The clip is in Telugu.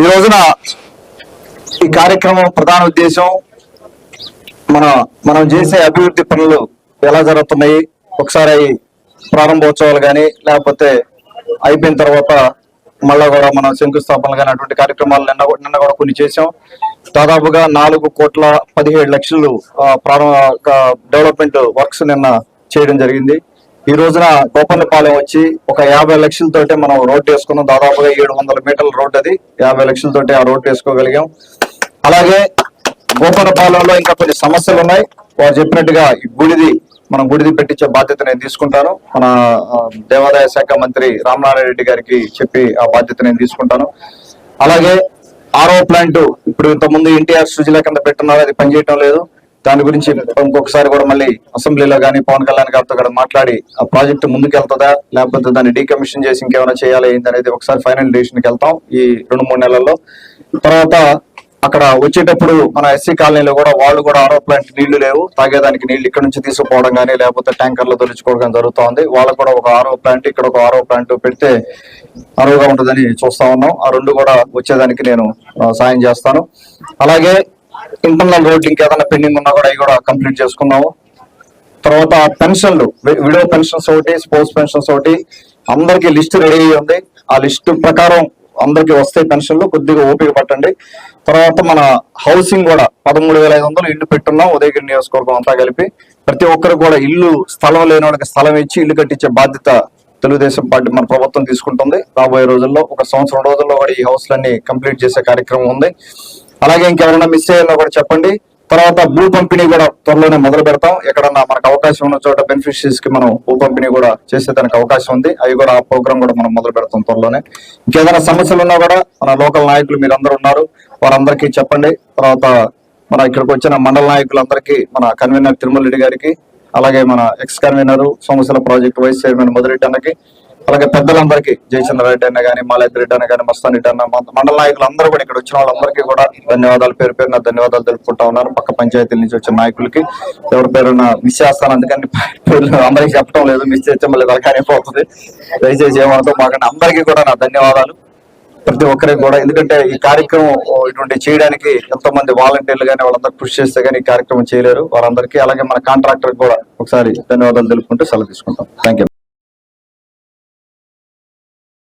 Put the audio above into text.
ఈ రోజున ఈ కార్యక్రమం ప్రధాన ఉద్దేశం మన మనం చేసే అభివృద్ధి పనులు ఎలా జరుగుతున్నాయి? ఒకసారి ప్రారంభోత్సవాలు కానీ లేకపోతే అయిపోయిన తర్వాత మళ్ళా కూడా మనం శంకుస్థాపనలు కానీ అటువంటి కార్యక్రమాలు నిన్న నిన్న కూడా కొన్ని చేసాం దాదాపుగా నాలుగు కోట్ల పదిహేడు లక్షలు ప్రారంభ డెవలప్మెంట్ వర్క్స్ నిన్న చేయడం జరిగింది. ఈ రోజున గోపన్నపాలెం వచ్చి ఒక యాభై లక్షలతోటే మనం రోడ్డు వేసుకున్నాం. దాదాపుగా ఏడు వందల మీటర్ల రోడ్డు అది. యాభై లక్షలతోటే ఆ రోడ్డు వేసుకోగలిగాం. అలాగే గోపన్నపాలెంలో ఇంకా కొన్ని సమస్యలు ఉన్నాయి. వారు చెప్పినట్టుగా ఈ గుడిది మనం గుడిది పెట్టించే బాధ్యత నేను తీసుకుంటాను. మన దేవాదాయ శాఖ మంత్రి రామనారాయణ రెడ్డి గారికి చెప్పి ఆ బాధ్యత నేను తీసుకుంటాను. అలాగే ఆరో ప్లాంట్ ఇప్పుడు ఇంతకుముందు ఎన్టీఆర్ సుజల కింద పెట్టున్నారు అది పనిచేయటం లేదు. దాని గురించి ఇంకొకసారి కూడా మళ్ళీ అసెంబ్లీలో కానీ పవన్ కళ్యాణ్ గారితో కూడా మాట్లాడి ఆ ప్రాజెక్ట్ ముందుకు వెళ్తుందా లేకపోతే దాన్ని డీకమిషన్ చేసి ఇంకేమైనా చేయాలి? ఏంది అనేది ఒకసారి ఫైనల్ డిసిషన్కి వెళ్తాం ఈ రెండు మూడు నెలల్లో. తర్వాత అక్కడ వచ్చేటప్పుడు మన ఎస్సీ కాలనీలో కూడా వాళ్ళు కూడా ఆరో ప్లాంట్ నీళ్ళు లేవు. తాగేదానికి నీళ్ళు ఇక్కడ నుంచి తీసుకుపోవడం కానీ లేకపోతే ట్యాంకర్లు తొలుచుకోవడం జరుగుతుంది. జరుగుతోంది వాళ్ళకు కూడా ఒక ఆరో ప్లాంట్ ఇక్కడ ఒక ఆరో ప్లాంట్ పెడితే అరువుగా ఉంటుందని చూస్తా ఉన్నాం. ఆ రెండు కూడా వచ్చేదానికి నేను సాయం చేస్తాను. అలాగే ఇంటర్నల్ రోడ్ ఇంకేదైనా పెండింగ్ ఉన్నా కూడా అవి కూడా కంప్లీట్ చేసుకున్నాము. తర్వాత పెన్షన్లు విడో పెన్షన్స్ ఒకటి స్పోర్ట్స్ పెన్షన్స్ ఒకటి అందరికి లిస్ట్ రెడీ అయ్యి ఉంది. ఆ లిస్ట్ ప్రకారం అందరికి వస్తాయి పెన్షన్లు కొద్దిగా ఓపిక పట్టండి. తర్వాత మన హౌసింగ్ కూడా పదమూడు వేల ఐదు వందలు ఇల్లు పెట్టున్నాం ఉదయగిరి నియోజకవర్గం అంతా కలిపి. ప్రతి ఒక్కరికి కూడా ఇల్లు స్థలం లేని వాళ్ళకి స్థలం ఇచ్చి ఇల్లు కట్టించే బాధ్యత తెలుగుదేశం పార్టీ మన ప్రభుత్వం తీసుకుంటుంది. రాబోయే రోజుల్లో ఒక సంవత్సరం రోజుల్లో కూడా ఈ హౌస్లన్నీ కంప్లీట్ చేసే కార్యక్రమం ఉంది. అలాగే ఇంకెవరైనా మిస్ అయ్యేలా కూడా చెప్పండి. తర్వాత భూ పంపిణీ కూడా త్వరలోనే మొదలు పెడతాం. ఎక్కడన్నా మనకు అవకాశం ఉన్న చోట బెనిఫిషరీస్కి మనం భూ పంపిణీ కూడా చేసేదానికి అవకాశం ఉంది. అవి కూడా ఆ ప్రోగ్రామ్ కూడా మనం మొదలు పెడతాం త్వరలోనే. ఇంకేదైనా సమస్యలు ఉన్నా కూడా మన లోకల్ నాయకులు మీరు ఉన్నారు. వారందరికీ చెప్పండి. తర్వాత మన ఇక్కడికి వచ్చిన మండల నాయకులందరికీ మన కన్వీనర్ తిరుమల రెడ్డి గారికి అలాగే మన ex convener Somasila project vice chairman మొదలెట్టి అన్నకి అలాగే పెద్దలందరికీ జయచంద్ర రెడ్డి అన్న కానీ మాలతి రెడ్డి అన్న కానీ మస్తాన్ రెడ్డి అన్న మండల నాయకులు అందరూ కూడా ఇక్కడ వచ్చిన వాళ్ళందరికీ కూడా ధన్యవాదాలు పేరు పేరున ధన్యవాదాలు తెలుపుకుంటా ఉన్నారు. పక్క పంచాయతీల నుంచి వచ్చిన నాయకులకి ఎవరి పేరున మిస్ చేస్తాను అందుకని పేర్లు అందరికీ చెప్పడం లేదు మిస్ చేస్తే మళ్ళీ దొరకనే పోతుంది దయచేసి ఏమవుతుందో మాకంటే అందరికీ కూడా నా ధన్యవాదాలు. ప్రతి ఒక్కరికి కూడా ఎందుకంటే ఈ కార్యక్రమం ఇటువంటి చేయడానికి ఎంతో మంది వాలంటీర్లు కానీ వాళ్ళందరూ కృషి చేస్తే కానీ ఈ కార్యక్రమం చేయలేరు. వాళ్ళందరికీ అలాగే మన కాంట్రాక్టర్ కూడా ఒకసారి ధన్యవాదాలు తెలుపుకుంటూ సెలవు తీసుకుంటాం. Thank you